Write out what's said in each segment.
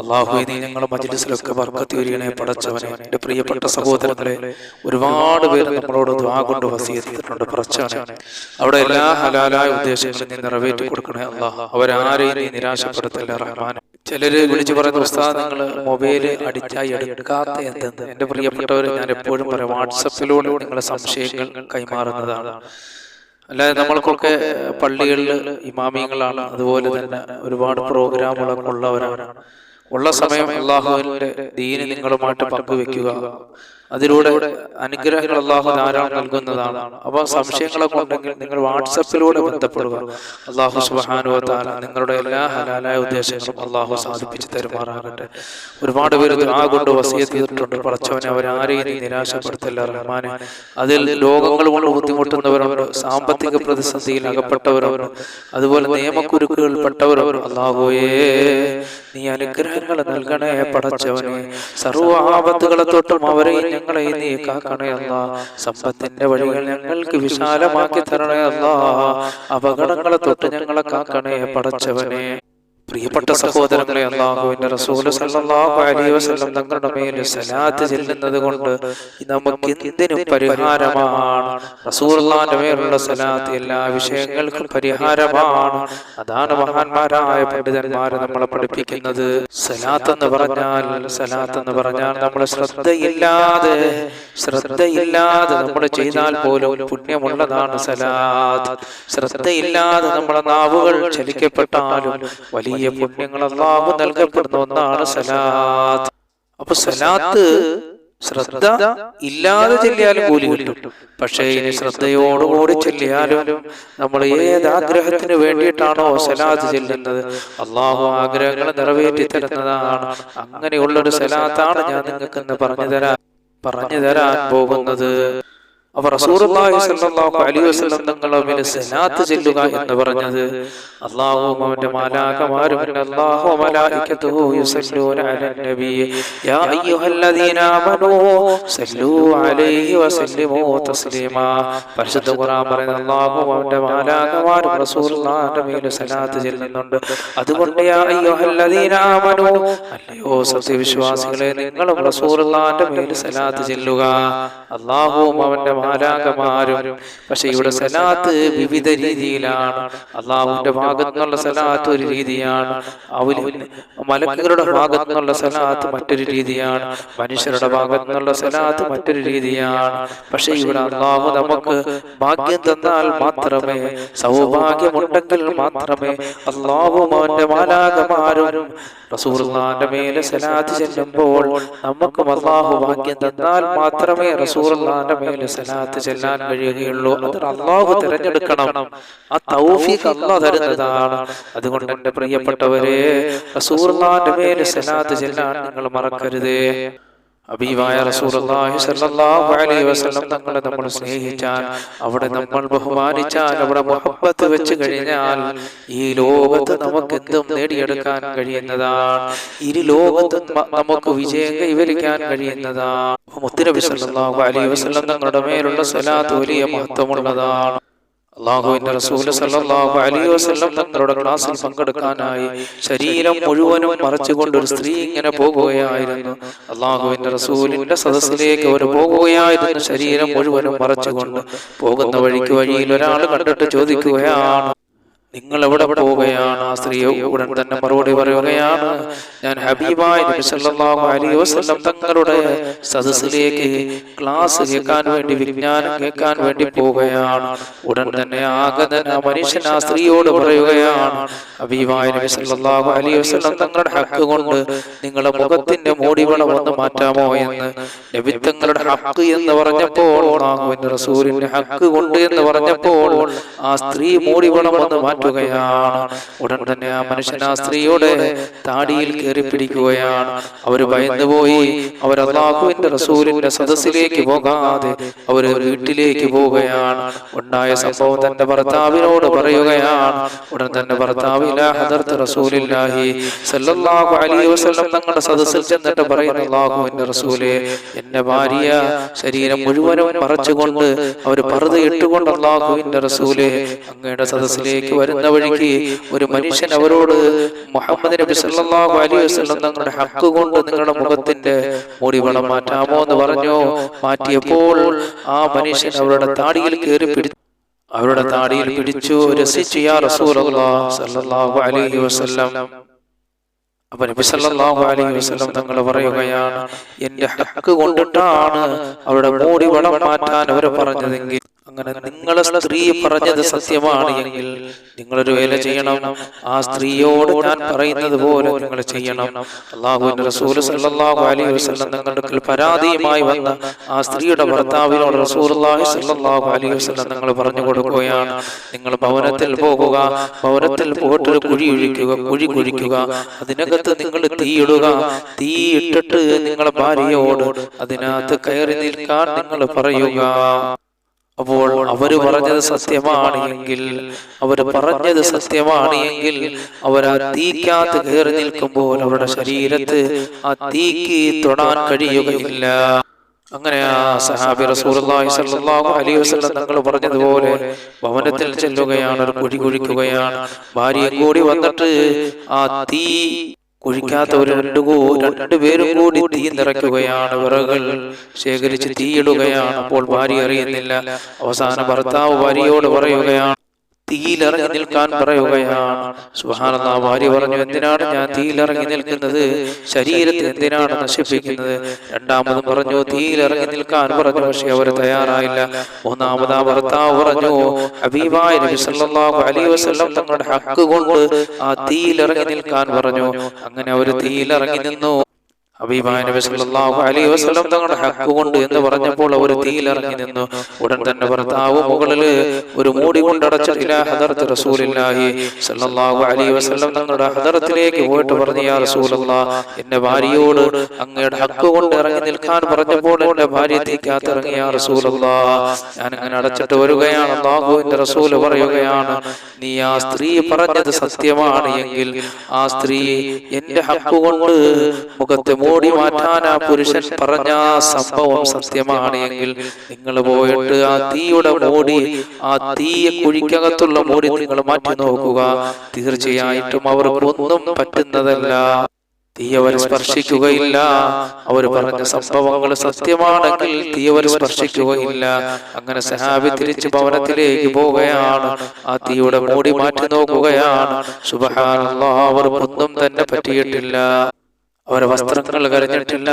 അള്ളാഹു നീ ഞങ്ങളുടെ മജിലിസിലൊക്കെ വർക്കത്തിയൊരിയണെ പടച്ചവനെ. എന്റെ പ്രിയപ്പെട്ട സഹോദരങ്ങളെ ഒരുപാട് പേര് നമ്മളോട് ദ്വാ കൊണ്ട് വസീയത്തിട്ടുണ്ട് പടച്ചവനെ. അവിടെ എല്ലാ ഹലാലായ ഉദ്ദേശങ്ങളും നീ നിറവേറ്റി കൊടുക്കണേ അള്ളാഹ്. അവരാരെയും നീ നിരാശപ്പെടുത്തില്ല റഹ്മാൻ ചിലര് വിളിച്ചു പറയുന്ന ഉസ്താദ് നിങ്ങൾ മൊബൈൽ അടിച്ചായി എടുക്കാത്ത എന്തെന്ന് എന്റെ പ്രിയപ്പെട്ടവർ ഞാൻ എപ്പോഴും പറയാം വാട്സപ്പിലൂടെ നിങ്ങളുടെ സംശയങ്ങൾ കൈമാറുന്നതാണ്. അല്ലാതെ നമ്മൾക്കൊക്കെ പള്ളികളിൽ ഇമാമിയങ്ങളാണ് അതുപോലെ തന്നെ ഒരുപാട് പ്രോഗ്രാമുകളൊക്കെ ഉള്ളവരാണ്. ഉള്ള സമയം അള്ളാഹുവിന്റെ ദീന് നിങ്ങളുമായിട്ട് പങ്കുവെക്കുക. അതിലൂടെ അനുഗ്രഹങ്ങൾ അള്ളാഹു ധാരാളം നൽകുന്നതാണ്. അപ്പൊ സംശയങ്ങളൊക്കെ ഉണ്ടെങ്കിൽ നിങ്ങൾ വാട്സപ്പിലൂടെ ബന്ധപ്പെടുക. അള്ളാഹു സുബാനുവത്താല നിങ്ങളുടെ എല്ലാ ഹലാലായ ഉദ്ദേശങ്ങളും അള്ളാഹു സാധിപ്പിച്ച് തരുമാറാകട്ടെ. ഒരുപാട് പേര് ആ കൊണ്ട് വസിയെ തീർത്തിട്ടുണ്ട് പടച്ചവനെ അവരാരെയും നിരാശപ്പെടുത്തില്ല റഹ്മാനെ. അതിൽ ലോകങ്ങൾ കൊണ്ട് ബുദ്ധിമുട്ടുന്നവരവരും സാമ്പത്തിക പ്രതിസന്ധിയിൽ അകപ്പെട്ടവരവരും അതുപോലെ നിയമക്കുരുക്കുകൾപ്പെട്ടവരവർ അള്ളാഹുയേ നീ അനുഗ്രഹങ്ങൾ നൽകണേ പടച്ചവനെ. സർവ ആപത്തുകളെ തൊട്ടും അവരെയും ഞങ്ങളെ നീ സമ്പത്തിന്റെ വഴികൾ ഞങ്ങൾക്ക് വിശാലമാക്കി തരണേ അല്ല. അപകടങ്ങളെ തൊട്ട് ഞങ്ങളെ കാക്കണേ പടച്ചവനെ. പ്രിയപ്പെട്ട സഹോദരങ്ങളെ അള്ളാഹുവിന്റെ സല്ലല്ലാഹു അലൈഹി വസല്ലം തങ്ങളുടെ മേൽ സലാത്ത് ചെല്ലുന്നത് കൊണ്ട് നമുക്ക് എന്തിനും പരിഹാരമാണ്. മേലുള്ള സലാത്ത് എല്ലാ വിഷയങ്ങൾക്കും പരിഹാരമാണ്. അതാണ് മഹാന്മാരായ പണ്ഡിതന്മാരെ നമ്മളെ പഠിപ്പിക്കുന്നത്. സലാത്ത് എന്ന് പറഞ്ഞാൽ സലാത്ത് എന്ന് പറഞ്ഞാൽ നമ്മൾ ശ്രദ്ധയില്ലാതെ ശ്രദ്ധയില്ലാതെ നമ്മൾ ചെയ്താൽ പോലും പുണ്യമുള്ളതാണ് സലാത്ത്. ശ്രദ്ധയില്ലാതെ നമ്മളെ നാവുകൾ ചലിക്കപ്പെട്ടാലും വലിയ പുണ്യങ്ങൾ അള്ളാഹു നൽകപ്പെടുന്ന ഒന്നാണ് സലാത്ത്. അപ്പൊ സലാത്ത് ശ്രദ്ധ ഇല്ലാതെ ചെല്ലിയാലും കൂലി കിട്ടും. പക്ഷേ ഇനി ശ്രദ്ധയോടുകൂടി ചെല്ലിയാലും നമ്മൾ ഏത് ആഗ്രഹത്തിന് വേണ്ടിയിട്ടാണോ സലാത്ത് ചെല്ലുന്നത്? അള്ളാഹു ആഗ്രഹങ്ങൾ നിറവേറ്റി തരുന്നതാണ്. അങ്ങനെയുള്ളൊരു സലാത്താണ് ഞാൻ നിങ്ങൾക്ക് ഇന്ന് പറഞ്ഞു തരാൻ പറഞ്ഞു തരാൻ പോകുന്നത്. മേൽ സലാത്ത് ചെല്ലുക എന്ന് പറഞ്ഞത് അള്ളാഹും അവന്റെ മാലാകമാരും അല്ലാഹു മലായികതുഹു യുസല്ലൂന അലൻ നബി. യാ അയ്യുഹല്ലദീന ആമനൂ സല്ലൂ അലൈഹി വസല്ലിമൂ തസ്ലീമാ. പരിശുദ്ധ ഖുർആൻ പറയുന്ന അവന്റെ മാലാകമാരും റസൂലുള്ളാഹിന്റെ മേൽ സലാത്ത് ചെല്ലുന്നുണ്ട്. അതുകൊണ്ട് യാ അയ്യുഹല്ലദീന ആമനൂ. അല്ലയോ സത്യവിശ്വാസികളെ നിങ്ങളും റസൂലുള്ളാഹിന്റെ മേൽ സലാത്ത് ചെല്ലുക. അല്ലാഹുവും അവന്റെ മാലാകമാരും പക്ഷെ ഇവിടെ സലാത്ത് വിവിധ രീതിയിലാണ്. അള്ളാഹുവിന്റെ ഭാഗത്തു നിന്നുള്ള സലാത്ത് ഒരു രീതിയാണ്. മലക്കുകളുടെ ഭാഗത്തു നിന്നുള്ള സലാത്ത് മറ്റൊരു രീതിയാണ്. മനുഷ്യരുടെ ഭാഗത്തു നിന്നുള്ള സലാത്ത് മറ്റൊരു രീതിയാണ്. പക്ഷെ ഇവിടെ അള്ളാഹു നമുക്ക് ഭാഗ്യം തന്നാൽ മാത്രമേ സൗഭാഗ്യമുണ്ടെങ്കിൽ മാത്രമേ അള്ളാഹും അവന്റെ മാലാകമാരും റസൂർന്റെ മേലെ സലാത്ത് ചെല്ലുമ്പോൾ നമുക്കും അള്ളാഹു ഭാഗ്യം തന്നാൽ മാത്രമേ റസൂർന്റെ മേലെ സലാത്ത് ചെല്ലാൻ കഴിയുകയുള്ളൂ അത് അള്ളാഹു തിരഞ്ഞെടുക്കണം. ആ തൗഫീഖ് അള്ളാഹ് തരുന്നതാണ്. അതുകൊണ്ട് എന്റെ പ്രിയപ്പെട്ടവരെ റസൂർന്റെ മേൽ സലാത്ത് ചെല്ലാൻ നിങ്ങൾ മറക്കരുതേ. അബീവായ റസൂലുള്ളാഹി സ്വല്ലല്ലാഹു അലൈഹി വസല്ലം തങ്ങളെ നമ്മൾ സ്നേഹിച്ചാൽ അവിടെ നമ്മൾ ബഹുമാനിച്ചാൽ അവിടെ മുഹബ്ബത്ത് വെച്ച് കഴിഞ്ഞാൽ ഈ ലോകത്ത് നമുക്ക് എന്തും നേടിയെടുക്കാൻ കഴിയുന്നതാണ്. ഇരു ലോകത്തും നമുക്ക് വിജയം കൈവരിക്കാൻ കഴിയുന്നതാണ്. മുത്തുനബി സല്ലല്ലാഹു അലൈഹി വസല്ലം തങ്ങളുടെ മേലുള്ള സ്വലാത്ത് വലിയ മഹത്വമുള്ളതാണ്. അള്ളാഹുവിന്റെ റസൂൽ സല്ലല്ലാഹു അലൈഹി വസല്ലം തങ്ങളുടെ ക്ലാസ്സിൽ പങ്കെടുക്കാനായി ശരീരം മുഴുവനും മറച്ചുകൊണ്ട് ഒരു സ്ത്രീ ഇങ്ങനെ പോകുകയായിരുന്നു. അള്ളാഹുവിന്റെ റസൂലിന്റെ സദസ്സിലേക്ക് അവർ പോകുകയായിരുന്നു ശരീരം മുഴുവനും മറച്ചുകൊണ്ട്. പോകുന്ന വഴിക്ക് വഴിയിൽ ഒരാൾ കണ്ടിട്ട് ചോദിക്കുകയാണ് നിങ്ങൾ എവിടെ പോവുകയാണ്? ആ സ്ത്രീ ഉടൻ തന്നെ മറുപടി പറയുകയാണ്. ഞാൻ ഹബീബായ തങ്ങളുടെ സദസ്സിലേക്ക് ക്ലാസ് കേൾക്കാൻ വേണ്ടി വിജ്ഞാനം കേൾക്കാൻ വേണ്ടി പോവുകയാണ്. ഉടൻ തന്നെ ആഗതൻ ആ മനുഷ്യൻ ആ സ്ത്രീയോട് പറയുകയാണ്. ഹബീബായ നബി അലൈഹി വസല്ലം തങ്ങളുടെ ഹക്ക് കൊണ്ട് നിങ്ങളുടെ മുഖത്തിന്റെ മോടിവളം ഒന്ന് മാറ്റാമോ എന്ന് നബി തങ്ങളുടെ ഹക്ക് എന്ന് പറഞ്ഞപ്പോൾ റസൂലിന്റെ ഹക്ക് കൊണ്ട് എന്ന് പറഞ്ഞപ്പോൾ ആ സ്ത്രീ മോടിവളം ഒന്ന് മാറ്റുകയാണ് ഉടൻ തന്നെ ആ മനുഷ്യൻ ആ സ്ത്രീയുടെ താടിയിൽ കയറി പിടിക്കുകയാണ്. അവർ ഭയന്നുപോയി. അവർ അള്ളാഹുവിന്റെ റസൂലിന്റെ സദസ്സിലേക്ക് പോകാതെ അവർ വീട്ടിലേക്ക് പോവുകയാണ്. ഉണ്ടായ സംഭവം തന്റെ ഭർത്താവിനോട് പറയുകയാണ്. ഉടൻ തന്നെ ഭർത്താവ് അലൈഹി വസല്ലം സദസ്സിൽ ചെന്നിട്ട് പറയുന്നു അള്ളാഹുവിന്റെ റസൂലെ എന്റെ ഭാര്യ ശരീരം മുഴുവനും മറച്ചുകൊണ്ട് അവർ പറുത ഇട്ടുകൊണ്ട് അള്ളാഹുവിന്റെ റസൂലെ അങ്ങയുടെ സദസ്സിലേക്ക് വരുന്ന വഴിക്ക് ഒരു മനുഷ്യൻ അവരോട് മുഹമ്മദ് നബി സല്ലല്ലാഹു അലൈഹി വസല്ലം തങ്ങളുടെ ഹക്ക് കൊണ്ട് നിങ്ങളുടെ മുഖത്തിന്റെ മുടി വളം മാറ്റാമോ എന്ന് പറഞ്ഞു മാറ്റിയപ്പോൾ ആ മനുഷ്യൻ അവരുടെ താടിയിൽ കയറി പിടിച്ചു. അവരുടെ താടിയിൽ പിടിച്ചു. രസിച്ചു യാ സല്ലല്ലാഹു അലൈഹി വസല്ലം. അപ്പൊ നബി സല്ലല്ലാഹു അലൈഹി വസല്ലം തങ്ങൾ പറയുകയാണ് എന്റെ ഹക്ക് കൊണ്ടിട്ടാണ് അവരുടെ മൂടി വളം മാറ്റാൻ അവർ പറഞ്ഞതെങ്കിൽ അങ്ങനെ നിങ്ങളെ സ്ത്രീ പറഞ്ഞത് സത്യമാണ് എങ്കിൽ നിങ്ങളൊരു വേല ചെയ്യണം. ആ സ്ത്രീയോട് ഞാൻ പറയുന്നത് പോലെ നിങ്ങൾ ചെയ്യണം. അള്ളാഹുവിന്റെ റസൂൽ സല്ലല്ലാഹു അലൈഹി വസല്ലം നിങ്ങളുടെ അടുക്കൽ പരാതിയുമായി വന്ന ആ സ്ത്രീയുടെ ഭർത്താവിനോട് റസൂലുള്ളാഹി സല്ലല്ലാഹു അലൈഹി വസല്ലം നിങ്ങൾ പറഞ്ഞു കൊടുക്കുകയാണ്. നിങ്ങൾ ഭവനത്തിൽ പോകുക. ഭവനത്തിൽ പോയിട്ട് ഒരു കുഴി ഒഴിക്കുക. കുഴി കുഴിക്കുക. അതിനകത്ത് നിങ്ങൾ തീയിടുക തീ ഇട്ടിട്ട് നിങ്ങളെ ഭാര്യയോട് അതിനകത്ത് കയറി നിൽക്കാൻ നിങ്ങൾ പറയുക. അപ്പോൾ അവർ പറഞ്ഞത് സത്യമാണ് എങ്കിൽ അവർ പറഞ്ഞത് സത്യമാണ് എങ്കിൽ അവർ ആ തീക്കാത്ത് കയറി നിൽക്കുമ്പോൾ അവരുടെ ശരീരത്ത് ആ തീക്ക് തൊടാൻ കഴിയുകയില്ല. അങ്ങനെ ആ സഹാബി അലൈഹി വസല്ലം തങ്ങൾ പറഞ്ഞതുപോലെ ഭവനത്തിൽ ചെല്ലുകയാണ് കുഴി കുഴിക്കുകയാണ് ഭാര്യ കൂടി വന്നിട്ട് ആ തീ കുഴിക്കാത്ത ഒരു രണ്ടു രണ്ടുപേരും കൂടി തീ നിറയ്ക്കുകയാണ് വിറകൾ ശേഖരിച്ച് തീയിടുകയാണ്. അപ്പോൾ ഭാര്യ അറിയുന്നില്ല. അവസാന ഭർത്താവ് ഭാര്യയോട് പറയുകയാണ് തീയിലിറങ്ങി നിൽക്കാൻ പറയുകയാണ്. സുഹാനന്ദ ഭാര്യ പറഞ്ഞു എന്തിനാണ് ഞാൻ തീയിലിറങ്ങി നിൽക്കുന്നത്? ശരീരത്തെ എന്തിനാണ് നശിപ്പിക്കുന്നത്? രണ്ടാമത് പറഞ്ഞു തീയിലിറങ്ങി നിൽക്കാൻ പറഞ്ഞു പക്ഷെ അവർ തയ്യാറായില്ല. മൂന്നാമത് ആ ഭർത്താവ് പറഞ്ഞു അലൈഹി വസല്ലം തങ്ങളുടെ ഹക്ക് കൊണ്ട് ആ തീയിലിറങ്ങി നിൽക്കാൻ പറഞ്ഞു. അങ്ങനെ അവർ തീയിലിറങ്ങി നിന്നു. തങ്ങളുടെ ഹക്ക് കൊണ്ട് എന്ന് പറഞ്ഞപ്പോൾ അവർ തീയിലിറങ്ങി നിന്നു. ഉടൻ തന്നെ ഭർത്താവ് മുകളിൽ ഒരു മൂടി കൊണ്ടടച്ച തങ്ങളുടെ ഹദറത്തിലേക്ക് പോയിട്ട് പറഞ്ഞു യാ എന്റെ ഭാര്യയോട് അങ്ങയുടെ ഹക്ക് കൊണ്ട് ഇറങ്ങി നിൽക്കാൻ പറഞ്ഞപ്പോൾ എന്റെ ഭാര്യ തീക്കാത്ത ഇറങ്ങി യാ റസൂലല്ലാഹ് ഞാൻ അങ്ങനെ അടച്ചിട്ട് വരികയാണ്. അള്ളാഹുവിന്റെ റസൂൽ പറയുകയാണ് നീ ആ സ്ത്രീ പറഞ്ഞത് സത്യമാണ് എങ്കിൽ ആ സ്ത്രീ എന്റെ ഹക്ക് കൊണ്ട് മുഖത്തെ മൂടി മാറ്റാൻ ആ പുരുഷൻ പറഞ്ഞ സംഭവം സത്യമാണ് എങ്കിൽ നിങ്ങൾ പോയിട്ട് ആ തീയുടെ മൂടി ആ തീയെ കുഴിക്കകത്തുള്ള മൂടി നിങ്ങൾ മാറ്റി നോക്കുക. തീർച്ചയായിട്ടും അവർക്കൊന്നും പറ്റുന്നതല്ല. തീ അവർ സ്പർശിക്കുകയില്ല. അവർ പറഞ്ഞ സംഭവങ്ങൾ സത്യമാണെങ്കിൽ തീ അവർ സ്പർശിക്കുകയില്ല. അങ്ങനെ സഹാബി തിരിച്ച് ഭവനത്തിലേക്ക് പോവുകയാണ് ആ തീയുടെ മൂടി മാറ്റി നോക്കുകയാണ്. സുബഹാനുള്ള അവർ ഒന്നും തന്നെ പറ്റിയിട്ടില്ല. അവരുടെ വസ്ത്രങ്ങൾ കരഞ്ഞിട്ടില്ല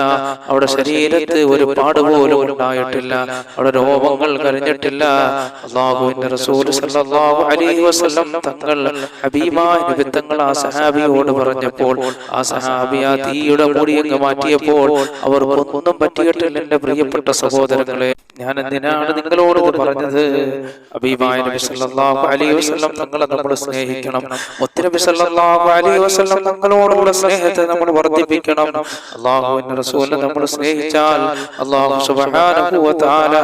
അവരുടെ ശരീരത്ത് ഒരു പാട് പോലും ഉണ്ടായിട്ടില്ല അവരുടെ രോഗങ്ങൾ കരഞ്ഞിട്ടില്ല. അള്ളാഹുവിന്റെ റസൂൽ സല്ലല്ലാഹു അലൈഹി വസല്ലം തങ്ങൾ ഹബീബായ നബി തങ്ങൾ ആ സഹാബിയോട് പറഞ്ഞപ്പോൾ ആ സഹാബി ആ തീയുടെ മുടിയങ്ങ് മാറ്റിയപ്പോൾ അവർ ഒന്നും പറ്റിയിട്ടില്ല എന്റെ പ്രിയപ്പെട്ട സഹോദരങ്ങളെ. ഞാൻ എന്തിനാണ് നിങ്ങളോട് പറഞ്ഞത്? ഹബീബായ നബി സല്ലല്ലാഹു അലൈഹി വസല്ലം തങ്ങളെ നമ്മൾ സ്നേഹിക്കണം. മുത്തനബി സല്ലല്ലാഹു അലൈഹി വസല്ലം തങ്ങളോടുള്ള സ്നേഹത്തെ നമ്മൾ വർദ്ധിപ്പിക്കണം അള്ളാഹുവിന്റെ റസൂലിനെ നമ്മൾ സ്നേഹിച്ചാൽ അള്ളാഹു തആല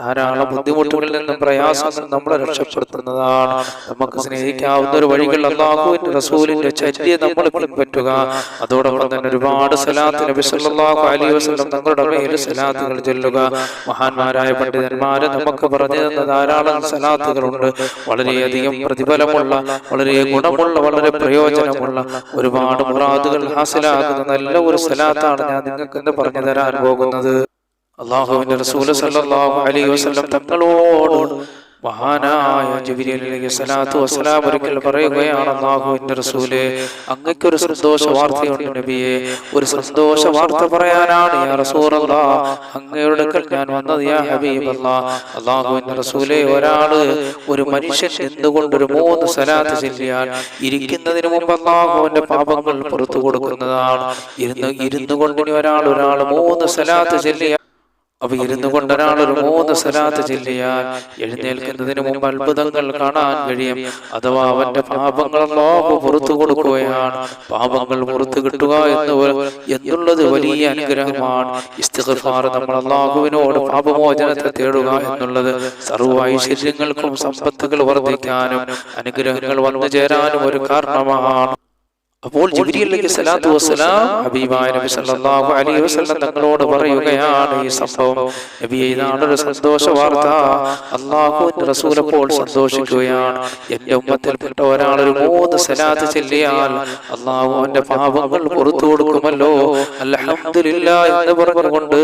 ധാരാളം ബുദ്ധിമുട്ടുകളിൽ നിന്നും പ്രയാസങ്ങൾ നമ്മളെ രക്ഷപ്പെടുത്തുന്നതാണ്. നമുക്ക് സ്നേഹിക്കാവുന്ന ഒരു വഴികൾ അള്ളാഹുവിന്റെ റസൂലിന്റെ ചര്യ നമ്മൾ പിൻപറ്റുക. അതോടൊപ്പം തന്നെ ഒരുപാട് സലാത്ത് നബി സല്ലല്ലാഹു അലൈഹി വസല്ലം തങ്ങളുടെ മേൽ സലാത്തുകൾ ചൊല്ലുക. മഹാന്മാരായ പണ്ഡിതന്മാര് നമുക്ക് പറഞ്ഞു തന്ന ധാരാളം സലാത്തുകളുണ്ട് വളരെയധികം പ്രതിഫലമുള്ള വളരെ ഗുണമുള്ള വളരെ പ്രയോജനമുള്ള ഒരുപാട് മുറാദുകൾ ഹാസിലാകുന്ന നല്ല ഒരു സ്ഥലത്താണ് ഞാൻ നിങ്ങൾക്ക് എന്ത് പറഞ്ഞു തരാൻ പോകുന്നത്. അള്ളാഹുവിന്റെ സല്ലല്ലാഹു അലൈഹി വസല്ലം തങ്ങളോട് മഹാനായ ജിബ്രീൽ സലാത്തു വസ്സലാം ഒരിക്കൽ പറയുകയാണ് അള്ളാഹുവിന്റെ റസൂലെ അങ്ങക്കൊരു സന്തോഷ വാർത്തയുണ്ട് നബിയെ. ഒരു സന്തോഷ വാർത്ത പറയാനാണ് യാ റസൂലല്ലാ അങ്ങയുടെ ഞാൻ വന്നത് യാ ഹബീബല്ലാ. അള്ളാഹുവിന്റെ റസൂലെ ഒരാൾ ഒരു മനുഷ്യൻ എന്തുകൊണ്ട് ഒരു മൂന്ന് സലാത്ത് ചെല്ലിയാൽ ഇരിക്കുന്നതിന് മുമ്പ് അള്ളാഹുവിന്റെ പാപങ്ങൾ പുറത്തു കൊടുക്കുന്നതാണ്. ഇരുന്ന് ഇരുന്നു കൊണ്ടിനി ഒരാൾ ഒരാൾ മൂന്ന് സലാത്ത് ചെല്ലിയാൽ അവ ഇരുന്നു കൊണ്ട് ഒരാൾ ഒരു മൂന്ന് സലാത്ത് ചെല്ലിയാൽ എഴുന്നേൽക്കുന്നതിന് മുമ്പ് അത്ഭുതങ്ങൾ കാണാൻ കഴിയും. അഥവാ അവന്റെ പാപങ്ങൾ അല്ലാഹു പുറത്തു കൊടുക്കുകയാണ്. പാപങ്ങൾ പുറത്തു കിട്ടുക എന്ന് എന്നുള്ളത് വലിയ അനുഗ്രഹമാണ്. ഇസ്തിഗ്ഫാർ നമ്മൾ അള്ളാഹുവിനോട് പാപമോചനത്തെ തേടുക എന്നുള്ളത് സർവ ഐശ്വര്യങ്ങൾക്കും സമ്പത്തുകൾ വർദ്ധിക്കാനും അനുഗ്രഹങ്ങൾ വന്നു ചേരാനും ഒരു കാരണമാണ്. അപ്പോൾ വസ്സലാം ഹബീബായ നബി സല്ലല്ലാഹു അലൈഹി വസല്ലം തങ്ങളോട് പറയുകയാണ് ഈ സംഭവം. നബിയെ ഇതാണ് ഒരു സന്തോഷ വാർത്ത അള്ളാഹുവിന്റെ റസൂൽ അപ്പോൾ സന്തോഷിക്കുകയാണ്. എന്റെ ഉമ്മത്തിൽപ്പെട്ട ഒരാൾ ഒരു മൂന്ന് സലാത്ത് ചെല്ലിയാൽ അള്ളാഹു അവന്റെ പാപങ്ങൾ പുറത്തു കൊടുക്കുമല്ലോ. അൽഹംദുലില്ലാ എന്ന് പറഞ്ഞുകൊണ്ട്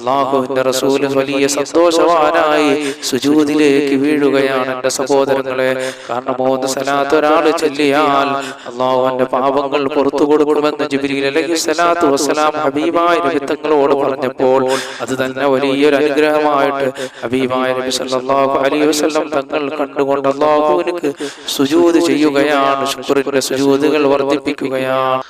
അള്ളാഹുവിന്റെ റസൂൽ വലിയ സന്തോഷവാനായി സുജൂദിലേക്ക് വീഴുകയാണ് എന്റെ സഹോദരങ്ങളെ. കാരണം മൂന്ന് സലാത്ത് ഒരാൾ ചെല്ലിയാൽ അള്ളാഹു അവന്റെ പാപങ്ങൾ പുറത്തു നബി തങ്ങളോട് പറഞ്ഞപ്പോൾ അത് തന്നെ വലിയൊരു അനുഗ്രഹമായിട്ട് ഹബീബായ നബി സല്ലല്ലാഹു അലൈഹി വസല്ലം തങ്ങൾ കണ്ടുകൊണ്ട് അള്ളാഹുവിനക്ക് സുജൂദ് ചെയ്യുകയാണ് ശുക്രിന്റെ സുജൂദുകൾ വർദ്ധിപ്പിക്കുകയാണ്.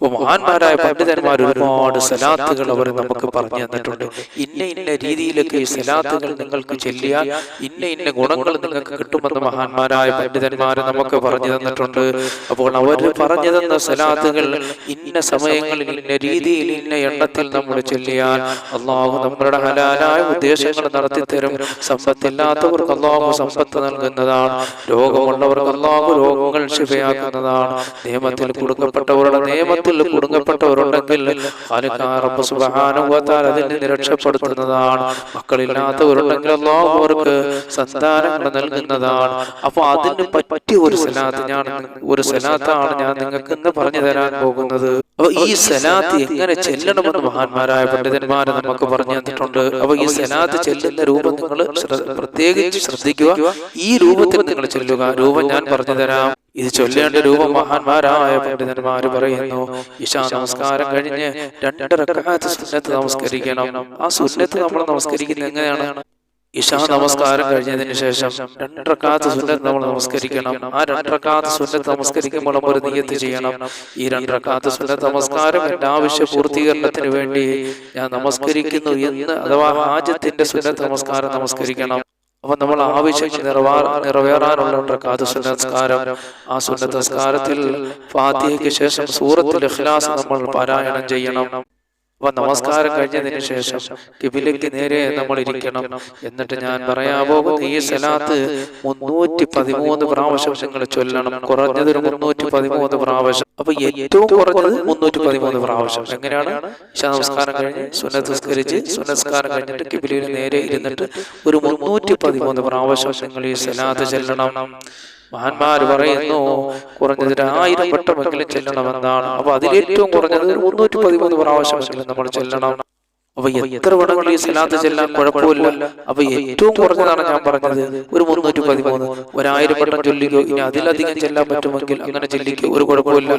മഹാന്മാരായ പണ്ഡിതന്മാർ ഒരുപാട് സലാത്തുകൾ അവർ നമുക്ക് പറഞ്ഞു തന്നിട്ടുണ്ട്. ഇന്ന ഇന്ന രീതിയിലൊക്കെ ഈ സലാത്തുകൾ നിങ്ങൾക്ക് ചെല്ലിയാൽ ഇന്ന ഇന്ന ഗുണങ്ങൾ നിങ്ങൾക്ക് കിട്ടുമെന്ന് മഹാന്മാരായ പണ്ഡിതന്മാർ നമുക്ക് പറഞ്ഞു തന്നിട്ടുണ്ട്. അപ്പോൾ അവർ പറഞ്ഞു തന്ന സലാത്തുകൾ ഇന്ന സമയങ്ങളിൽ ഇന്ന രീതിയിൽ ഇന്ന എണ്ണത്തിൽ നമ്മൾ ചെല്ലിയാൽ അള്ളാഹു നമ്മളുടെ ഹലാലായ ഉദ്ദേശങ്ങൾ നടത്തിത്തരും. സമ്പത്തില്ലാത്തവർക്ക് അള്ളാഹു സമ്പത്ത് നൽകുന്നതാണ്. രോഗമുള്ളവർക്ക് അള്ളാഹു രോഗങ്ങൾ ശിവയാക്കുന്നതാണ് നിയമത്തിൽ കൊടുക്കപ്പെട്ടവരുടെ നിയമത്തിൽ ജീവിതത്തിൽ കുടുങ്ങപ്പെട്ടവരുണ്ടെങ്കിൽ രക്ഷപ്പെടുത്തുന്നതാണ് മക്കളില്ലാത്തവരുണ്ടെങ്കിൽ അവർക്ക് സന്താനങ്ങൾ നൽകുന്നതാണ്. അപ്പൊ അതിന് പറ്റിയ ഒരു സലാത്ത് ഞാൻ ഒരു സലാത്താണ് ഞാൻ നിങ്ങൾക്ക് ഇന്ന് പറഞ്ഞു തരാൻ പോകുന്നത്. അപ്പൊ ഈ സലാത്ത് എങ്ങനെ ചെല്ലണമെന്ന് മഹാന്മാരായ പണ്ഡിതന്മാരെ നമുക്ക് പറഞ്ഞു തന്നിട്ടുണ്ട്. അപ്പൊ ഈ സലാത്ത് ചെല്ലുന്ന രൂപം നിങ്ങൾ പ്രത്യേകിച്ച് ശ്രദ്ധിക്കുക. ഈ രൂപത്തിൽ നിങ്ങൾ ചെല്ലുക. രൂപം ഞാൻ പറഞ്ഞു തരാം. ഇത് ചൊല്ലേണ്ട രൂപ മഹാന്മാരായ പണ്ഡിതന്മാര് പറയുന്നു ഇശാ നമസ്കാരം കഴിഞ്ഞ് രണ്ടരക്കാലത്ത് സുന്നത്ത് നമസ്കരിക്കണം. ആ സുന്നത്ത് നമ്മൾ നമസ്കരിക്കുന്നത് എങ്ങനെയാണ്? ഇഷാ നമസ്കാരം കഴിഞ്ഞതിന് ശേഷം രണ്ടരക്കാലത്ത് സുന്നത്ത് നമ്മൾ നമസ്കരിക്കണം. ആ രണ്ടരക്കാലത്ത് സുന്നത്ത് നമസ്കരിക്കുമ്പോൾ നമ്മൾ ഒരു നിയത്ത് ചെയ്യണം. ഈ രണ്ടരക്കാലത്ത് സുന്നത്ത് നമസ്കാരം എന്റെ ആവശ്യ പൂർത്തീകരണത്തിന് വേണ്ടി ഞാൻ നമസ്കരിക്കുന്നു എന്ന് അഥവാ ഹാജത്തിന്റെ സുന്നത്ത് നമസ്കാരം നമസ്കരിക്കണം. അപ്പൊ നമ്മൾ ആവശ്യം നിറവാ നിറവേറാനുള്ള റക്കാത്ത് സുനസ്കാരം ആ സുന്നസ്കാരത്തിൽ ഫാത്തിഹയ്ക്ക് ശേഷം സൂറത്തിൽ ഇഖ്ലാസ് നമ്മൾ പാരായണം ചെയ്യണം. അപ്പൊ നമസ്കാരം കഴിഞ്ഞതിന് ശേഷം കിബിലേക്ക് നേരെ നമ്മൾ ഇരിക്കണം. എന്നിട്ട് ഞാൻ പറയാൻ പോകുന്ന ഈ സ്ഥലത്ത് മുന്നൂറ്റി പതിമൂന്ന് പ്രാവശ്യം നിങ്ങൾ ചൊല്ലണം. കുറഞ്ഞത് ഒരു മുന്നൂറ്റി പതിമൂന്ന് പ്രാവശ്യം. അപ്പൊ ഏറ്റവും കുറഞ്ഞത് മുന്നൂറ്റി പതിമൂന്ന് പ്രാവശ്യം. എങ്ങനെയാണ്? നമസ്കാരം കഴിഞ്ഞ് സുനസ്കരിച്ച് സുനസ്കാരം കഴിഞ്ഞിട്ട് കിബിലയിൽ നേരെ ഇരുന്നിട്ട് ഒരു മുന്നൂറ്റി പതിമൂന്ന് പ്രാവശ്യം നിങ്ങൾ ഈ സ്ഥലത്ത് ചെല്ലണം. മഹാന്മാർ പറയുന്നു കുറഞ്ഞത് ആയിരം വട്ടമെങ്കിലും ചെല്ലണമെന്നാണ് അപ്പൊ അതിലേറ്റവും കുറഞ്ഞത് മുന്നൂറ്റി പതിമൂന്ന് പ്രാവശ്യമെങ്കിലും നമ്മൾ ചെല്ലണം. അപ്പൊ എത്ര വടങ്ങളിൽ ഈ സലാത്ത് ചെല്ലാൻ കുഴപ്പമില്ല. അപ്പൊ ഏറ്റവും കുറഞ്ഞതാണ് ഞാൻ പറഞ്ഞത് ഒരു മുന്നൂറ്റി പതിമൂന്ന് ഒരായിരം വട്ടം ചൊല്ലിക്കോ ഇനി അതിലധികം ചെല്ലാൻ പറ്റുമെങ്കിൽ അങ്ങനെ ചൊല്ലിക്കോ ഒരു കുഴപ്പമില്ല.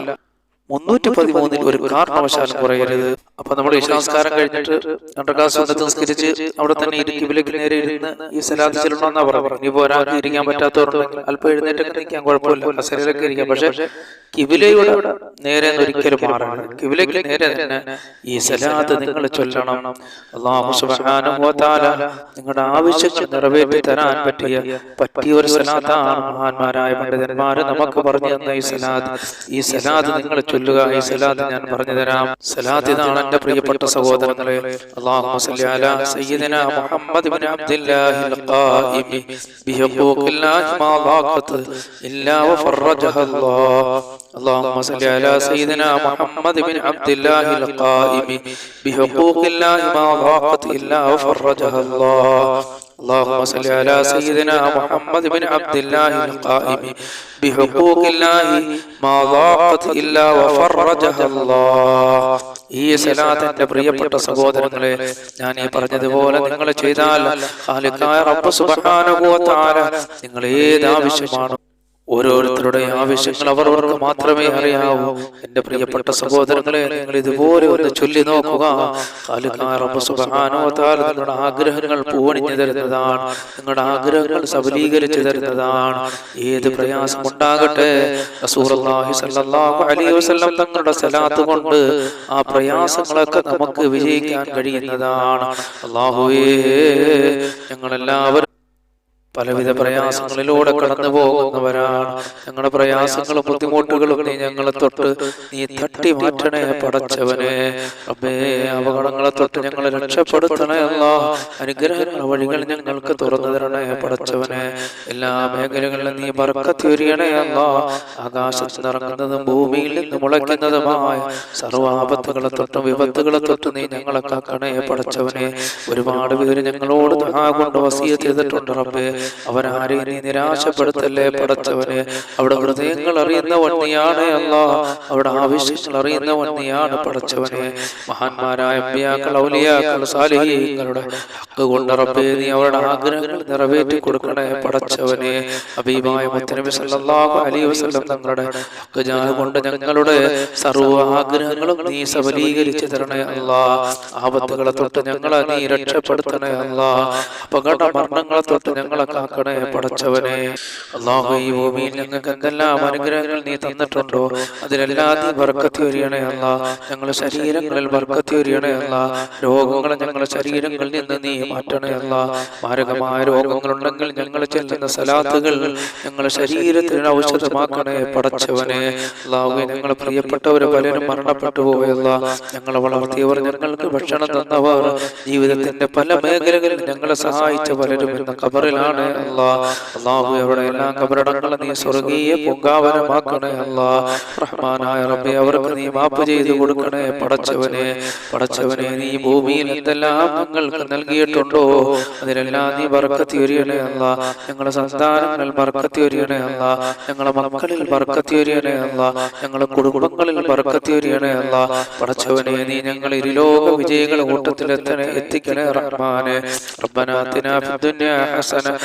മുന്നൂറ്റി പതിമൂന്നിൽ ഒരു കാരണവശാലും കുറയരുത് അപ്പൊ നമ്മൾ വിശ്വാസകാരം കഴിഞ്ഞിട്ട് രണ്ടക്കാസ് സംസ്കരിച്ച് അവിടെ തന്നെ ഇരിക്കുവിലേക്ക് നേരെ ഇരുന്ന് ഈ സലാത്ത് ചെല്ലണമെന്നാ പറഞ്ഞു. ഇപ്പൊ ഒരാൾക്ക് ഇരിക്കാൻ പറ്റാത്തവരുണ്ടെങ്കിൽ അല്പം എഴുന്നേറ്റൊക്കെ ഇരിക്കാൻ കുഴപ്പമില്ല. കസരയിലൊക്കെ ഇരിക്കാം. പക്ഷെ കിവിലയുടെ നേരെ ഒരിക്കലും മാറണം കിവിലേക്ക് നേരെ തന്നെ ഈ സലാത്ത് നിങ്ങൾ ചൊല്ലണം. അള്ളാഹു തആല നിങ്ങളുടെ ആവശ്യങ്ങൾ നിറവേറ്റി തരാൻ പറ്റിയ പറ്റിയ ഒരു സലാത്താണ് മഹാന്മാരായ പണ്ഡിതന്മാര് നമുക്ക് പറഞ്ഞു തന്ന ഈ സലാത്ത് ഈ സലാത്ത് നിങ്ങൾ ചൊല്ലുക ഈ സലാത്ത് ഞാൻ പറഞ്ഞു തരാം സലാത്ത് ഇതാണ് എന്റെ പ്രിയപ്പെട്ട സഹോദരങ്ങളെ അല്ലാഹുമ്മ സല്ലി അലാ സയ്യിദിന മുഹമ്മദ് ഇബ്നു അബ്ദുല്ലാഹിൽ ഖായിമി ബിഹുഖൂഖില്ലാഹി മാ ളാഖത്ത് ഇല്ലാ വഫറജഹ അല്ലാഹ് اللهم صل على سيدنا محمد بن عبد الله القائم بحقوق الله ما ضاقت إلا وفرجها الله اللهم صل على سيدنا محمد بن عبد الله القائم بحقوق الله ما ضاقت إلا وفرجها الله ഈ സലാത്തിന്റെ പ്രിയപ്പെട്ട സഹോദരങ്ങളെ ഞാൻ ഈ പറഞ്ഞതുപോലെ നിങ്ങൾ ചെയ്താൽ ഖാലിഖായ റബ്ബ് സുബ്ഹാനഹു വ തആല നിങ്ങൾ ഏത് ആവശ്യമാണോ ഓരോരുത്തരുടെ ആവശ്യങ്ങൾ അവർക്ക് മാത്രമേ അറിയാവൂ. എന്റെ പ്രിയപ്പെട്ട സഹോദരങ്ങളെ നിങ്ങൾ ഇതുപോലെ ഒന്ന് ചൊല്ലി നോക്കുക. നിങ്ങളുടെ ആഗ്രഹങ്ങൾ പൂവണിഞ്ഞു തരുന്നതാണ്. നിങ്ങളുടെ ആഗ്രഹങ്ങൾ സബലീകരിച്ചു തരുന്നതാണ്. ഏത് പ്രയാസം ഉണ്ടാകട്ടെ? തങ്ങളുടെ സലാത്ത് കൊണ്ട് ആ പ്രയാസങ്ങളൊക്കെ നമുക്ക് വിജയിക്കാൻ കഴിയുന്നതാണ്. അള്ളാഹുവേ ഞങ്ങളെല്ലാവരും പലവിധ പ്രയാസങ്ങളിലൂടെ കടന്നു പോകുന്നവരാണ്. ഞങ്ങളുടെ പ്രയാസങ്ങളും ബുദ്ധിമുട്ടുകളും നീ ഞങ്ങളെ തൊട്ട് നീ തട്ടി മാറ്റണേ പടച്ചവനെ. അപ്പേ അപകടങ്ങളെ തൊട്ട് ഞങ്ങളെ രക്ഷപ്പെടുത്തണേ അല്ല. അനുഗ്രഹങ്ങളുടെ വഴികൾ ഞങ്ങൾക്ക് തുറന്നു തരണേ പടച്ചവനെ. എല്ലാ മേഖലകളിലും നീ പറക്കത്തിരിയണേ അല്ല. ആകാശത്ത് നിറങ്ങുന്നതും ഭൂമിയിൽ നിന്ന് മുളയ്ക്കുന്നതുമായ സർവാപത്തുകളെ തൊട്ടും വിപത്തുകളെ തൊട്ടും നീ ഞങ്ങളെ കാക്കണേ പടച്ചവനെ. ഒരുപാട് പേര് ഞങ്ങളോട് ആ കൊണ്ട് വസിയത്ത് ചെയ്തിട്ടുണ്ട് റബ്ബേ. അവരാരെയും നീ നിരാശപ്പെടുത്തല്ലേ പടച്ചവനെ? അവിടെ ഹൃദയങ്ങൾ അറിയുന്ന വണ്ണിയാണ് അല്ല. അവിടെ ആവശ്യങ്ങൾ അറിയുന്ന വണ്ണിയാണ് പടച്ചവനെ. മഹാന്മാരായ അമ്പിയാക്കൾ ഔലിയാക്കൾ സാലിഹീങ്ങളുടെ ഹക്ക് കൊണ്ട് റബ്ബേ നീ അവരുടെ ആഗ്രഹങ്ങൾ നിറവേറ്റി കൊടുക്കണേ പടച്ചവനെ. അബീബായ മുത്തനബി സല്ലല്ലാഹു അലൈഹി വസല്ലം തങ്ങളുടെ ഹക്ക് ജാഹ കൊണ്ട് ഞങ്ങളുടെ സർവ ആഗ്രഹങ്ങളും നീ സബലീകരിച്ചു തരണേ അല്ല. ആപത്തുകളെ തൊട്ട് ഞങ്ങളെ നീ രക്ഷപ്പെടുത്തണേ അല്ല. അപകട മരണങ്ങളെ തൊട്ട് ഞങ്ങളെ കാക്കണേ പടച്ചവനെ. അള്ളാഹു ഈ ഭൂമിയിൽ ഞങ്ങൾക്ക് എന്തെല്ലാം അനുഗ്രഹങ്ങൾ നീ തന്നിട്ടുണ്ടോ? അതിലെല്ലാം നീ ബർക്കത്തി വരികണേ അല്ല. ഞങ്ങളുടെ ശരീരങ്ങളിൽ ബർക്കത്തി വരികണേ അല്ല. രോഗങ്ങളെ ഞങ്ങളുടെ ശരീരങ്ങളിൽ നിന്ന് നീ മാറ്റണേ അല്ല. മാരകമായ രോഗങ്ങളുണ്ടെങ്കിൽ ഞങ്ങൾ ചെല്ലുന്ന സലാത്തുകൾ ഞങ്ങളുടെ ശരീരത്തിന് ഔഷധമാക്കണേ പടച്ചവനെ. അള്ളാഹു ഞങ്ങളെ പ്രിയപ്പെട്ടവർ പലരും മരണപ്പെട്ടു പോയല്ല ഞങ്ങളെ വളർത്തിയവർ ഞങ്ങൾക്ക് ഭക്ഷണം തന്നവർ ജീവിതത്തിന്റെ പല മേഖലകളിൽ ഞങ്ങളെ സഹായിച്ച പലരും ഇന്ന് കബറിലാണ് അല്ലാ അള്ളാഹു അവരുടെ എല്ലാ കബറിടങ്ങളും നീ സ്വർഗീയ പൊങ്കാവനമാക്കണേ അല്ലാ റഹ്മാനായ റബ്ബെ അവർക്ക് നീ മാപ്പ് ചെയ്തു കൊടുക്കണേ പടച്ചവനെ പടച്ചവനെ നീ ഭൂമിയിൽ എന്തെല്ലാം ഞങ്ങൾക്ക് നൽകിയിട്ടുണ്ടോ അതിലെല്ലാം നീ ബർക്കത്തി ഒരിയണേ അല്ല ഞങ്ങളുടെ സന്താനങ്ങളിൽ ബർക്കത്തി ഒരിയണേ അല്ല ഞങ്ങളുടെ മക്കളിൽ ബർക്കത്തി ഒരിയണേ അല്ല ഞങ്ങളുടെ കുടുംബങ്ങളിൽ ബർക്കത്തി ഒരിയണേ അല്ല പടച്ചവനെ നീ ഞങ്ങൾ ഇരുലോക വിജയികൾ കൂട്ടത്തിൽ എത്തണേ എത്തിക്കണേ റഹ്മാനെ ربنا آتنا في الدنيا حسنة